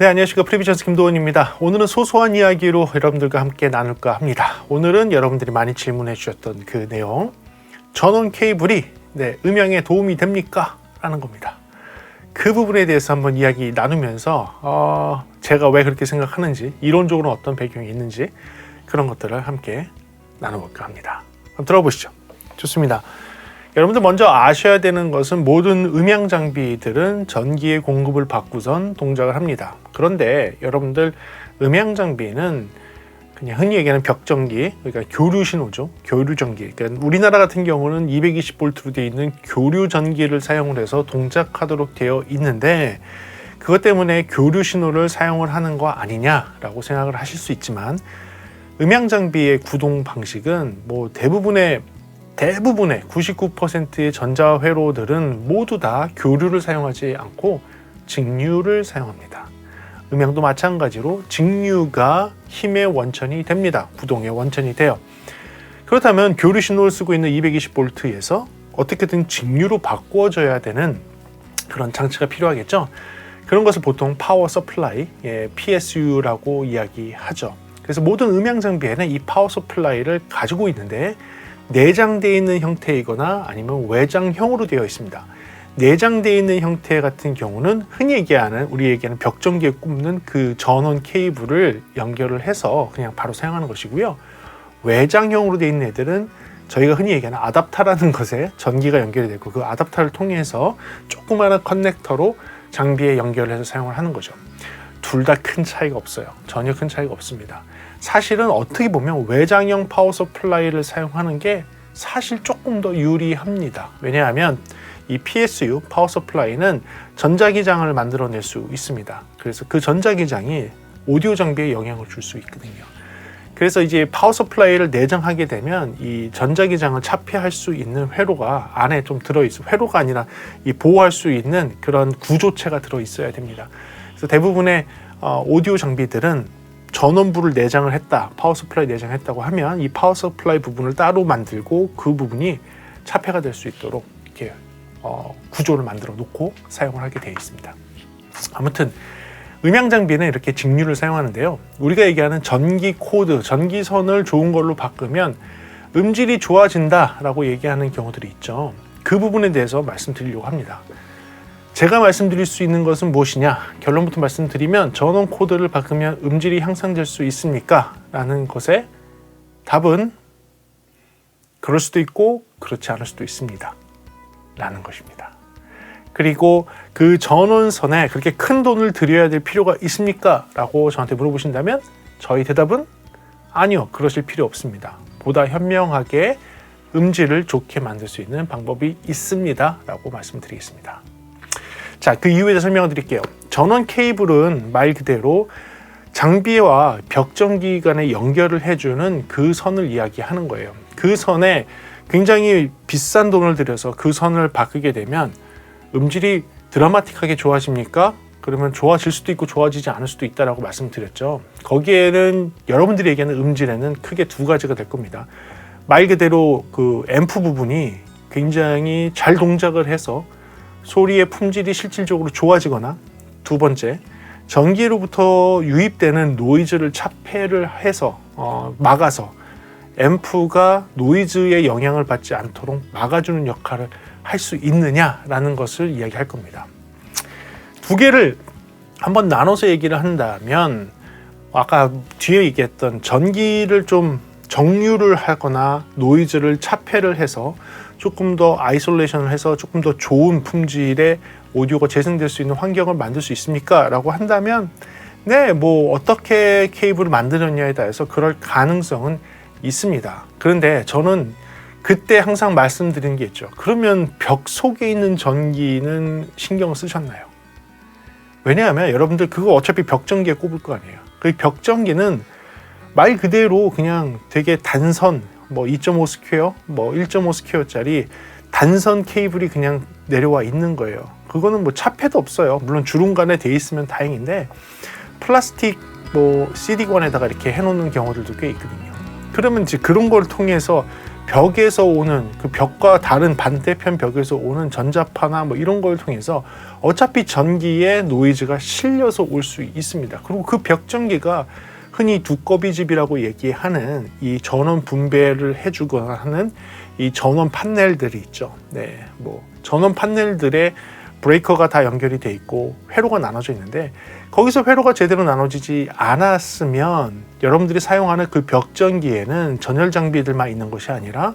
네, 안녕하십니까. 프리비전스 김도원입니다. 오늘은 소소한 이야기로 여러분들과 함께 나눌까 합니다. 오늘은 여러분들이 많이 질문해 주셨던 그 내용. 전원 케이블이 네, 음향에 도움이 됩니까? 라는 겁니다. 그 부분에 대해서 한번 이야기 나누면서 어, 제가 왜 그렇게 생각하는지 이론적으로 어떤 배경이 있는지 그런 것들을 함께 나눠볼까 합니다. 한번 들어보시죠. 좋습니다. 여러분들 먼저 아셔야 되는 것은 모든 음향 장비들은 전기의 공급을 받고선 동작을 합니다. 그런데 여러분들 음향 장비는 그냥 흔히 얘기하는 벽전기, 그러니까 교류 신호죠. 교류 전기. 그러니까 우리나라 같은 경우는 220V로 되어 있는 교류 전기를 사용을 해서 동작하도록 되어 있는데 그것 때문에 교류 신호를 사용을 하는 거 아니냐라고 생각을 하실 수 있지만 음향 장비의 구동 방식은 뭐 대부분의 대부분의 99%의 전자 회로들은 모두 다 교류를 사용하지 않고 직류를 사용합니다. 음향도 마찬가지로 직류가 힘의 원천이 됩니다. 구동의 원천이 돼요. 그렇다면 교류 신호를 쓰고 있는 220V에서 어떻게든 직류로 바꾸어져야 되는 그런 장치가 필요하겠죠. 그런 것을 보통 파워 서플라이, 예, PSU라고 이야기하죠. 그래서 모든 음향 장비에는 이 파워 서플라이를 가지고 있는데 내장되어 있는 형태이거나 아니면 외장형으로 되어 있습니다. 내장되어 있는 형태 같은 경우는 흔히 얘기하는 우리 얘기하는 벽전기에 꼽는 그 전원 케이블을 연결을 해서 그냥 바로 사용하는 것이고요. 외장형으로 되어 있는 애들은 저희가 흔히 얘기하는 아답타라는 것에 전기가 연결이 되고 그 아답타를 통해서 조그마한 커넥터로 장비에 연결을 해서 사용을 하는 거죠. 둘 다 큰 차이가 없어요. 전혀 큰 차이가 없습니다. 사실은 어떻게 보면 외장형 파워 서플라이를 사용하는 게 사실 조금 더 유리합니다. 왜냐하면 이 PSU 파워 서플라이는 전자기장을 만들어낼 수 있습니다. 그래서 그 전자기장이 오디오 장비에 영향을 줄 수 있거든요. 그래서 이제 파워 서플라이를 내장하게 되면 이 전자기장을 차폐할 수 있는 회로가 안에 좀 들어 있어. 회로가 아니라 이 보호할 수 있는 그런 구조체가 들어 있어야 됩니다. 그래서 대부분의 어, 오디오 장비들은 전원부를 내장을 했다, 파워 서플라이 내장했다고 하면 이 파워 서플라이 부분을 따로 만들고 그 부분이 차폐가 될 수 있도록 어, 구조를 만들어 놓고 사용을 하게 되어 있습니다. 아무튼 음향 장비는 이렇게 직류를 사용하는데요. 우리가 얘기하는 전기 코드, 전기선을 좋은 걸로 바꾸면 음질이 좋아진다라고 얘기하는 경우들이 있죠. 그 부분에 대해서 말씀드리려고 합니다. 제가 말씀드릴 수 있는 것은 무엇이냐? 결론부터 말씀드리면 전원 코드를 바꾸면 음질이 향상될 수 있습니까? 라는 것에 답은 그럴 수도 있고 그렇지 않을 수도 있습니다. 라는 것입니다. 그리고 그 전원선에 그렇게 큰 돈을 들여야 될 필요가 있습니까? 라고 저한테 물어보신다면 저희 대답은 아니요. 그러실 필요 없습니다. 보다 현명하게 음질을 좋게 만들 수 있는 방법이 있습니다. 라고 말씀드리겠습니다. 자, 그 이유에 대해 설명을 드릴게요. 전원 케이블은 말 그대로 장비와 벽전기 간에 연결을 해주는 그 선을 이야기하는 거예요. 그 선에 굉장히 비싼 돈을 들여서 그 선을 바꾸게 되면 음질이 드라마틱하게 좋아집니까? 그러면 좋아질 수도 있고 좋아지지 않을 수도 있다라고 말씀드렸죠. 거기에는 여러분들이 얘기하는 음질에는 크게 두 가지가 될 겁니다. 말 그대로 그 앰프 부분이 굉장히 잘 동작을 해서 소리의 품질이 실질적으로 좋아지거나 두 번째 전기로부터 유입되는 노이즈를 차폐를 해서 어, 막아서 앰프가 노이즈의 영향을 받지 않도록 막아주는 역할을 할 수 있느냐라는 것을 이야기할 겁니다. 두 개를 한번 나눠서 얘기를 한다면 아까 뒤에 얘기했던 전기를 좀 정류를 하거나 노이즈를 차폐를 해서 조금 더 아이솔레이션을 해서 조금 더 좋은 품질의 오디오가 재생될 수 있는 환경을 만들 수 있습니까? 라고 한다면 네, 뭐 어떻게 케이블을 만드느냐에 따라서 그럴 가능성은 있습니다. 그런데 저는 그때 항상 말씀드린 게 있죠. 그러면 벽 속에 있는 전기는 신경을 쓰셨나요? 왜냐하면 여러분들 그거 어차피 벽전기에 꼽을 거 아니에요. 그 벽전기는 말 그대로 그냥 되게 단선 뭐 2.5 스퀘어, 뭐 1.5 스퀘어짜리 단선 케이블이 그냥 내려와 있는 거예요. 그거는 뭐 차폐도 없어요. 물론 주름간에 돼 있으면 다행인데 플라스틱 뭐 CD관에다가 이렇게 해놓는 경우들도 꽤 있거든요. 그러면 이제 그런 걸 통해서 벽에서 오는 그 벽과 다른 반대편 벽에서 오는 전자파나 뭐 이런 걸 통해서 어차피 전기에 노이즈가 실려서 올 수 있습니다. 그리고 그 벽 전기가 흔히 두꺼비집이라고 얘기하는 이 전원 분배를 해주거나 하는 이 전원 판넬들이 있죠. 네, 뭐 전원 판넬들의 브레이커가 다 연결이 돼 있고 회로가 나눠져 있는데 거기서 회로가 제대로 나눠지지 않았으면 여러분들이 사용하는 그 벽전기에는 전열 장비들만 있는 것이 아니라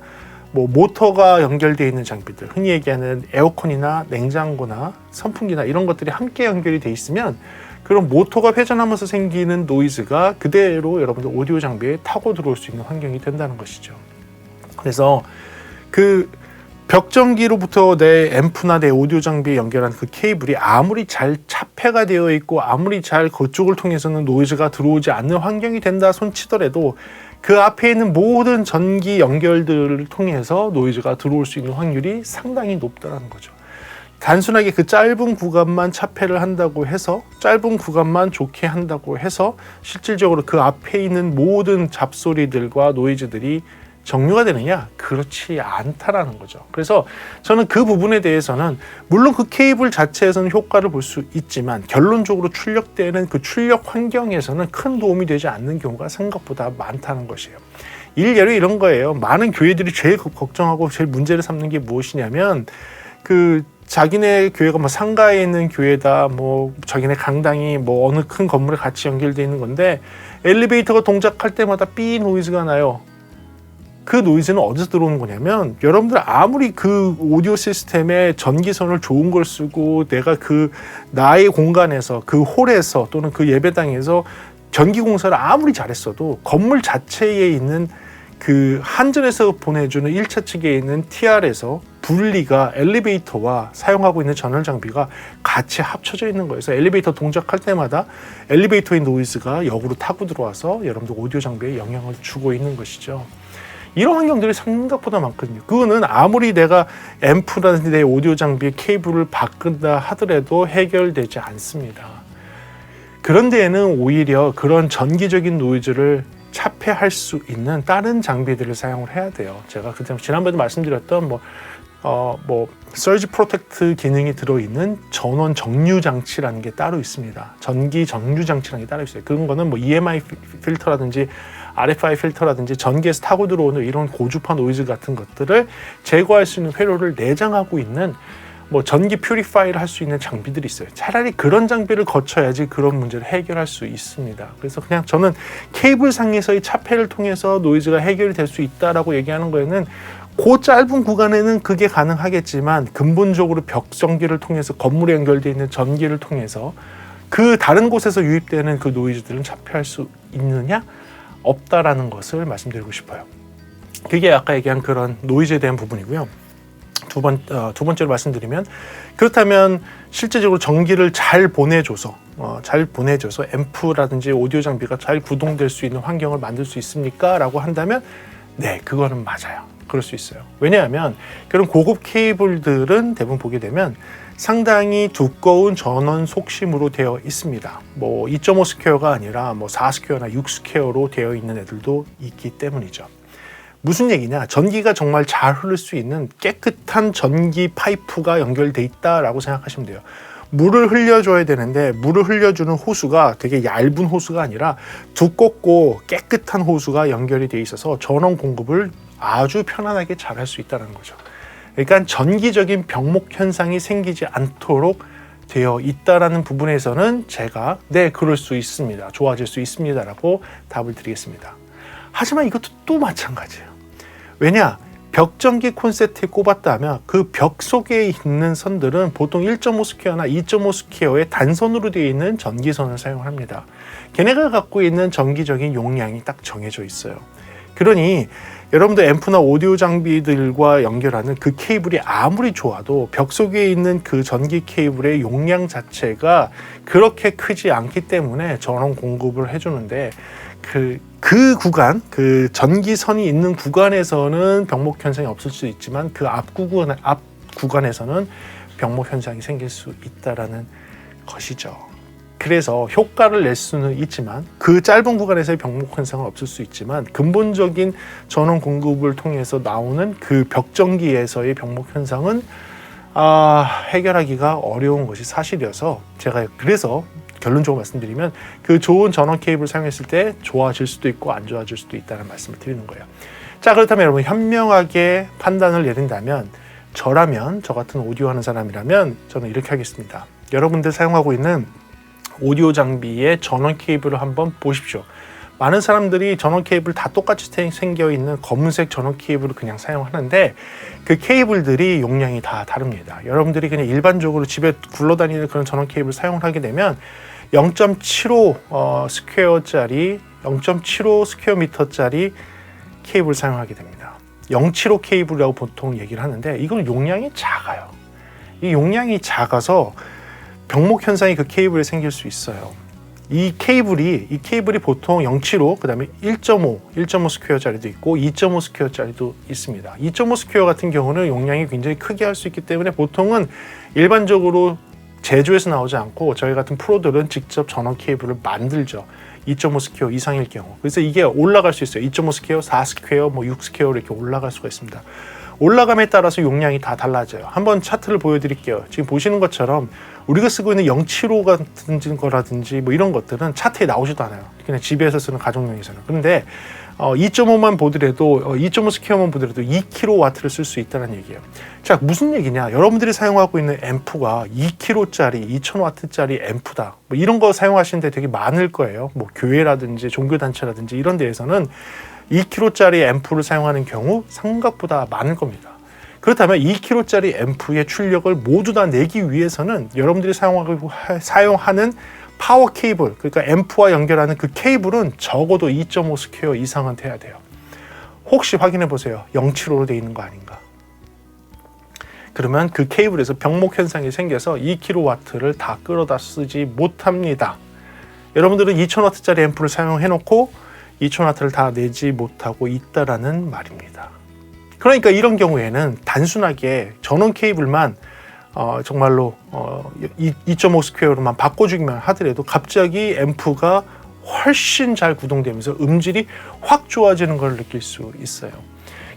뭐 모터가 연결되어 있는 장비들 흔히 얘기하는 에어컨이나 냉장고나 선풍기나 이런 것들이 함께 연결이 돼 있으면 그런 모터가 회전하면서 생기는 노이즈가 그대로 여러분들 오디오 장비에 타고 들어올 수 있는 환경이 된다는 것이죠. 그래서 그 벽전기로부터 내 앰프나 내 오디오 장비에 연결한 그 케이블이 아무리 잘 차폐가 되어 있고 아무리 잘 그쪽을 통해서는 노이즈가 들어오지 않는 환경이 된다 손치더라도 그 앞에 있는 모든 전기 연결들을 통해서 노이즈가 들어올 수 있는 확률이 상당히 높다는 거죠. 단순하게 그 짧은 구간만 차폐를 한다고 해서 짧은 구간만 좋게 한다고 해서 실질적으로 그 앞에 있는 모든 잡소리들과 노이즈들이 정류가 되느냐? 그렇지 않다라는 거죠. 그래서 저는 그 부분에 대해서는 물론 그 케이블 자체에서는 효과를 볼 수 있지만 결론적으로 출력되는 그 출력 환경에서는 큰 도움이 되지 않는 경우가 생각보다 많다는 것이에요. 일례로 이런 거예요. 많은 교회들이 제일 걱정하고 제일 문제를 삼는 게 무엇이냐면 그 자기네 교회가 뭐 상가에 있는 교회다, 뭐 자기네 강당이 뭐 어느 큰 건물에 같이 연결돼 있는 건데 엘리베이터가 동작할 때마다 삐 노이즈가 나요. 그 노이즈는 어디서 들어오는 거냐면 여러분들 아무리 그 오디오 시스템에 전기선을 좋은 걸 쓰고 내가 그 나의 공간에서 그 홀에서 또는 그 예배당에서 전기 공사를 아무리 잘했어도 건물 자체에 있는 그 한전에서 보내주는 1차 측에 있는 TR에서 분리가 엘리베이터와 사용하고 있는 전원 장비가 같이 합쳐져 있는 거예요. 그래서 엘리베이터 동작할 때마다 엘리베이터의 노이즈가 역으로 타고 들어와서 여러분들 오디오 장비에 영향을 주고 있는 것이죠. 이런 환경들이 생각보다 많거든요. 그거는 아무리 내가 앰프라든지 내 오디오 장비의 케이블을 바꾼다 하더라도 해결되지 않습니다. 그런 데에는 오히려 그런 전기적인 노이즈를 차폐할 수 있는 다른 장비들을 사용을 해야 돼요. 제가 그때 지난번에 말씀드렸던 뭐 어, 뭐, 서지 프로텍트 기능이 들어있는 전원 정류 장치라는 게 따로 있습니다. 전기 정류 장치라는 게 따로 있어요. 그런 거는 뭐 EMI 필터라든지 RFI 필터라든지 전기에서 타고 들어오는 이런 고주파 노이즈 같은 것들을 제거할 수 있는 회로를 내장하고 있는 뭐 전기 퓨리파이를 할 수 있는 장비들이 있어요. 차라리 그런 장비를 거쳐야지 그런 문제를 해결할 수 있습니다. 그래서 그냥 저는 케이블 상에서의 차폐를 통해서 노이즈가 해결이 될수 있다라고 얘기하는 거에는 그 짧은 구간에는 그게 가능하겠지만 근본적으로 벽 전기를 통해서 건물에 연결되어 있는 전기를 통해서 그 다른 곳에서 유입되는 그 노이즈들은 차폐할 수 있느냐 없다라는 것을 말씀드리고 싶어요. 그게 아까 얘기한 그런 노이즈에 대한 부분이고요. 두, 번, 어, 두 번째로 말씀드리면 그렇다면 실제적으로 전기를 잘 보내줘서 어, 잘 보내줘서 앰프라든지 오디오 장비가 잘 구동될 수 있는 환경을 만들 수 있습니까? 라고 한다면 네, 그거는 맞아요. 그럴 수 있어요. 왜냐하면 그런 고급 케이블들은 대부분 보게 되면 상당히 두꺼운 전원 속심으로 되어 있습니다. 뭐 2.5 스퀘어가 아니라 뭐 4 스퀘어나 6 스퀘어로 되어 있는 애들도 있기 때문이죠. 무슨 얘기냐? 전기가 정말 잘 흐를 수 있는 깨끗한 전기 파이프가 연결돼 있다라고 생각하시면 돼요. 물을 흘려줘야 되는데 물을 흘려주는 호수가 되게 얇은 호수가 아니라 두껍고 깨끗한 호수가 연결이 돼 있어서 전원 공급을 아주 편안하게 잘 할 수 있다는 거죠. 그러니까 전기적인 병목 현상이 생기지 않도록 되어 있다라는 부분에서는 제가 네 그럴 수 있습니다. 좋아질 수 있습니다라고 답을 드리겠습니다. 하지만 이것도 또 마찬가지예요. 왜냐? 벽전기 콘센트에 꼽았다면 그 벽 속에 있는 선들은 보통 1.5 스퀘어나 2.5 스퀘어의 단선으로 되어 있는 전기선을 사용합니다. 걔네가 갖고 있는 전기적인 용량이 딱 정해져 있어요. 그러니 여러분들 앰프나 오디오 장비들과 연결하는 그 케이블이 아무리 좋아도 벽 속에 있는 그 전기 케이블의 용량 자체가 그렇게 크지 않기 때문에 전원 공급을 해주는데 그, 그 구간, 그 전기선이 있는 구간에서는 병목 현상이 없을 수 있지만 그 앞 구간, 앞 구간에서는 병목 현상이 생길 수 있다라는 것이죠. 그래서 효과를 낼 수는 있지만 그 짧은 구간에서의 병목 현상은 없을 수 있지만 근본적인 전원 공급을 통해서 나오는 그 벽전기에서의 병목 현상은 아, 해결하기가 어려운 것이 사실이어서 제가 그래서 결론적으로 말씀드리면 그 좋은 전원 케이블 사용했을 때 좋아질 수도 있고 안 좋아질 수도 있다는 말씀을 드리는 거예요. 자 그렇다면 여러분 현명하게 판단을 내린다면 저라면 저 같은 오디오 하는 사람이라면 저는 이렇게 하겠습니다. 여러분들 사용하고 있는 오디오 장비의 전원 케이블을 한번 보십시오. 많은 사람들이 전원 케이블 다 똑같이 생겨 있는 검은색 전원 케이블을 그냥 사용하는데 그 케이블들이 용량이 다 다릅니다. 여러분들이 그냥 일반적으로 집에 굴러다니는 그런 전원 케이블 사용을 하게 되면 0.75 어, 스퀘어짜리 0.75 스퀘어 미터짜리 케이블 사용하게 됩니다. 075 케이블이라고 보통 얘기를 하는데 이건 용량이 작아요. 이 용량이 작아서 병목 현상이 그 케이블에 생길 수 있어요. 이 케이블이 이 케이블이 보통 075 그다음에 1.5 1.5 스퀘어짜리도 있고 2.5 스퀘어짜리도 있습니다. 2.5 스퀘어 같은 경우는 용량이 굉장히 크게 할 수 있기 때문에 보통은 일반적으로 제조에서 나오지 않고 저희 같은 프로들은 직접 전원 케이블을 만들죠. 2.5 스퀘어 이상일 경우. 그래서 이게 올라갈 수 있어요. 2.5 스퀘어, 4 스퀘어, 뭐6 스퀘어 이렇게 올라갈 수가 있습니다. 올라감에 따라서 용량이 다 달라져요. 한번 차트를 보여드릴게요. 지금 보시는 것처럼 우리가 쓰고 있는 075 같은 거라든지 뭐 이런 것들은 차트에 나오지도 않아요. 그냥 집에서 쓰는 가정용에서는. 그런데 어, 2.5만 보더라도 어, 2.5 스퀘어만 보더라도 2kW를 쓸 수 있다는 얘기예요. 자 무슨 얘기냐? 여러분들이 사용하고 있는 앰프가 2kW짜리, 2,000W짜리 앰프다. 뭐 이런 거 사용하시는데 되게 많을 거예요. 뭐 교회라든지 종교 단체라든지 이런 데에서는 2kg짜리 앰프를 사용하는 경우 생각보다 많을 겁니다. 그렇다면 2kg짜리 앰프의 출력을 모두 다 내기 위해서는 여러분들이 사용하고 사용하는 파워 케이블, 그러니까 앰프와 연결하는 그 케이블은 적어도 2.5 스퀘어 이상은 돼야 돼요. 혹시 확인해 보세요. 075로 되어 있는 거 아닌가? 그러면 그 케이블에서 병목 현상이 생겨서 2kW를 다 끌어다 쓰지 못합니다. 여러분들은 2000W짜리 앰프를 사용해 놓고 2,000W를 다 내지 못하고 있다라는 말입니다. 그러니까 이런 경우에는 단순하게 전원 케이블만 어, 정말로 어, 2.5 스퀘어로만 바꿔주기만 하더라도 갑자기 앰프가 훨씬 잘 구동되면서 음질이 확 좋아지는 걸 느낄 수 있어요.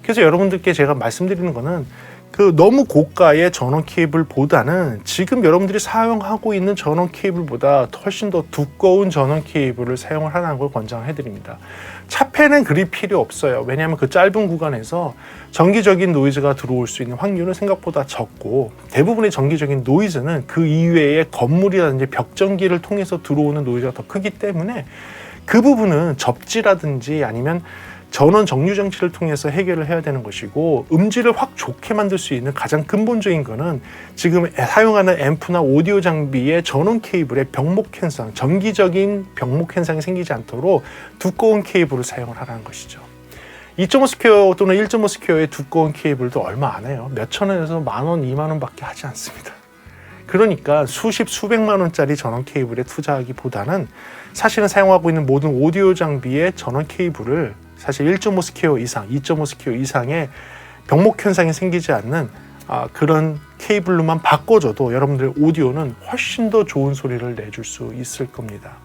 그래서 여러분들께 제가 말씀드리는 거는 그 너무 고가의 전원 케이블보다는 지금 여러분들이 사용하고 있는 전원 케이블보다 훨씬 더 두꺼운 전원 케이블을 사용을 하는 걸 권장해 드립니다. 차폐는 그리 필요 없어요. 왜냐하면 그 짧은 구간에서 정기적인 노이즈가 들어올 수 있는 확률은 생각보다 적고 대부분의 정기적인 노이즈는 그 이외의 건물이라든지 벽전기를 통해서 들어오는 노이즈가 더 크기 때문에 그 부분은 접지라든지 아니면 전원 정류 장치를 통해서 해결을 해야 되는 것이고 음질을 확 좋게 만들 수 있는 가장 근본적인 거는 지금 사용하는 앰프나 오디오 장비의 전원 케이블의 병목 현상, 정기적인 병목 현상이 생기지 않도록 두꺼운 케이블을 사용을 하라는 것이죠. 2.5 스퀘어 또는 1.5 스퀘어의 두꺼운 케이블도 얼마 안 해요. 몇천 원에서 만 원, 이만 원밖에 하지 않습니다. 그러니까 수십 수백만 원짜리 전원 케이블에 투자하기보다는 사실은 사용하고 있는 모든 오디오 장비의 전원 케이블을 사실 1.5 스퀘어 이상, 2.5 스퀘어 이상의 병목 현상이 생기지 않는 아, 그런 케이블로만 바꿔줘도 여러분들의 오디오는 훨씬 더 좋은 소리를 내줄 수 있을 겁니다.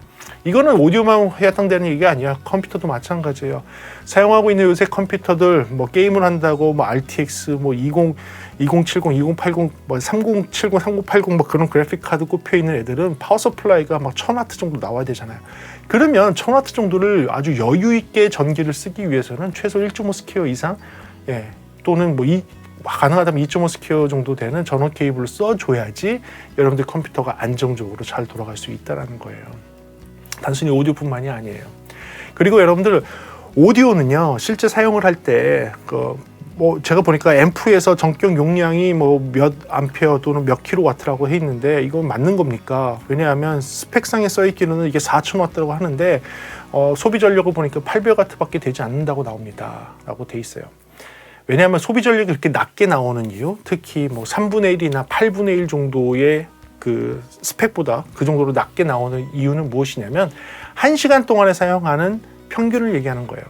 이거는 오디오만 해당되는 얘기가 아니야. 컴퓨터도 마찬가지예요. 사용하고 있는 요새 컴퓨터들 뭐 게임을 한다고 뭐 RTX 뭐 20, 2070, 2080, 뭐 3070, 3080 뭐 그런 그래픽 카드 꼽혀 있는 애들은 파워 서플라이가 막 1000W 정도 나와야 되잖아요. 그러면 1000W 정도를 아주 여유 있게 전기를 쓰기 위해서는 최소 1.5 스퀘어 이상 예, 또는 뭐 이, 가능하다면 2.5 스퀘어 정도 되는 전원 케이블을 써줘야지 여러분들 컴퓨터가 안정적으로 잘 돌아갈 수 있다는 거예요. 단순히 오디오뿐만이 아니에요. 그리고 여러분들 오디오는요 실제 사용을 할 때 그 뭐 제가 보니까 앰프에서 전격 용량이 뭐 몇 암페어 또는 몇 킬로와트라고 해 있는데 이건 맞는 겁니까? 왜냐하면 스펙상에 써 있기로는 이게 4천 와트라고 하는데 어, 소비 전력을 보니까 800 와트밖에 되지 않는다고 나옵니다.라고 돼 있어요. 왜냐하면 소비 전력이 그렇게 낮게 나오는 이유, 특히 뭐 3분의 1이나 8분의 1 정도의 그 스펙보다 그 정도로 낮게 나오는 이유는 무엇이냐면 1시간 동안에 사용하는 평균을 얘기하는 거예요.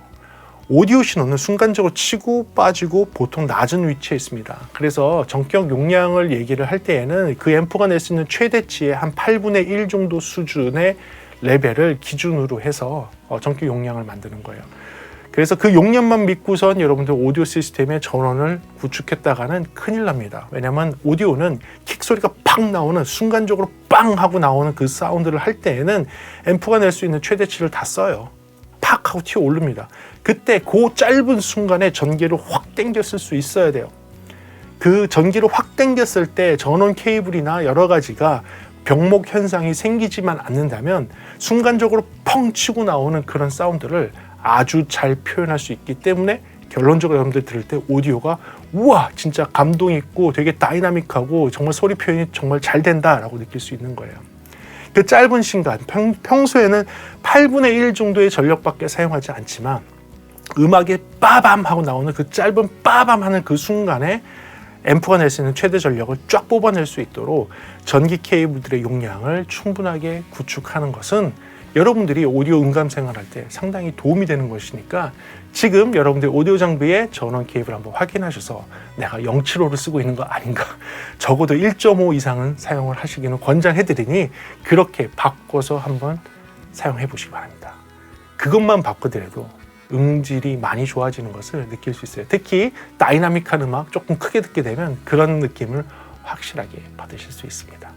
오디오 신호는 순간적으로 치고 빠지고 보통 낮은 위치에 있습니다. 그래서 전격 용량을 얘기를 할 때에는 그 앰프가 낼 수 있는 최대치의 한 8분의 1 정도 수준의 레벨을 기준으로 해서 어, 전격 용량을 만드는 거예요. 그래서 그 용량만 믿고선 여러분들 오디오 시스템의 전원을 구축했다가는 큰일 납니다. 왜냐하면 오디오는 킥 소리가 팍 나오는 순간적으로 빵 하고 나오는 그 사운드를 할 때에는 앰프가 낼 수 있는 최대치를 다 써요. 팍 하고 튀어 오릅니다. 그때 그 짧은 순간에 전기를 확 당겼을 수 있어야 돼요. 그 전기를 확 당겼을 때 전원 케이블이나 여러 가지가 병목 현상이 생기지만 않는다면 순간적으로 펑 치고 나오는 그런 사운드를 아주 잘 표현할 수 있기 때문에 결론적으로 여러분들 들을 때 오디오가 우와 진짜 감동 있고 되게 다이나믹하고 정말 소리 표현이 정말 잘 된다라고 느낄 수 있는 거예요. 그 짧은 시간 평, 평소에는 8분의 1 정도의 전력밖에 사용하지 않지만 음악에 빠밤 하고 나오는 그 짧은 빠밤 하는 그 순간에 앰프가 낼 수 있는 최대 전력을 쫙 뽑아낼 수 있도록 전기 케이블들의 용량을 충분하게 구축하는 것은 여러분들이 오디오 음감 생활할 때 상당히 도움이 되는 것이니까 지금 여러분들 오디오 장비의 전원 케이블 한번 확인하셔서 내가 075를 쓰고 있는 거 아닌가 적어도 1.5 이상은 사용을 하시기는 권장해 드리니 그렇게 바꿔서 한번 사용해 보시기 바랍니다. 그것만 바꾸더라도 음질이 많이 좋아지는 것을 느낄 수 있어요. 특히 다이나믹한 음악 조금 크게 듣게 되면 그런 느낌을 확실하게 받으실 수 있습니다.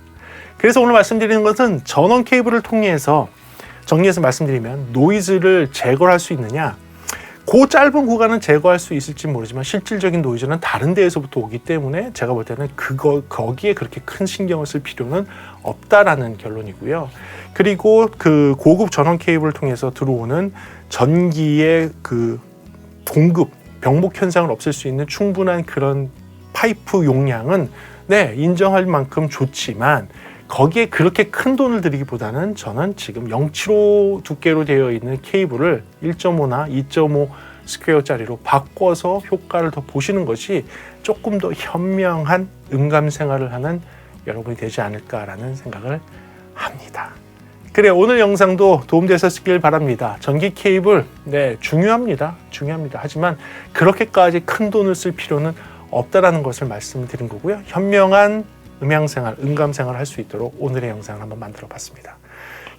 그래서 오늘 말씀드리는 것은 전원 케이블을 통해서 정리해서 말씀드리면 노이즈를 제거할 수 있느냐 그 짧은 구간은 제거할 수 있을지 모르지만 실질적인 노이즈는 다른 데에서부터 오기 때문에 제가 볼 때는 그거 거기에 그렇게 큰 신경을 쓸 필요는 없다라는 결론이고요. 그리고 그 고급 전원 케이블을 통해서 들어오는 전기의 그 공급 병목 현상을 없앨 수 있는 충분한 그런 파이프 용량은 네 인정할 만큼 좋지만 거기에 그렇게 큰 돈을 들이기보다는 저는 지금 075 두께로 되어 있는 케이블을 1.5나 2.5 스퀘어짜리로 바꿔서 효과를 더 보시는 것이 조금 더 현명한 음감 생활을 하는 여러분이 되지 않을까라는 생각을 합니다. 그래 오늘 영상도 도움되셨길 바랍니다. 전기 케이블 네 중요합니다. 중요합니다. 하지만 그렇게까지 큰 돈을 쓸 필요는 없다라는 것을 말씀드린 거고요. 현명한 음향 생활, 음감 생활 할수 있도록 오늘의 영상을 한번 만들어 봤습니다.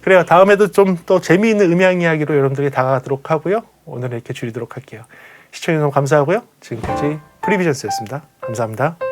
그래요. 다음에도 좀 더 재미있는 음향 이야기로 여러분들이 다가가도록 하고요. 오늘은 이렇게 줄이도록 할게요. 시청해주셔서 감사하고요. 지금까지 프리비전스였습니다. 감사합니다.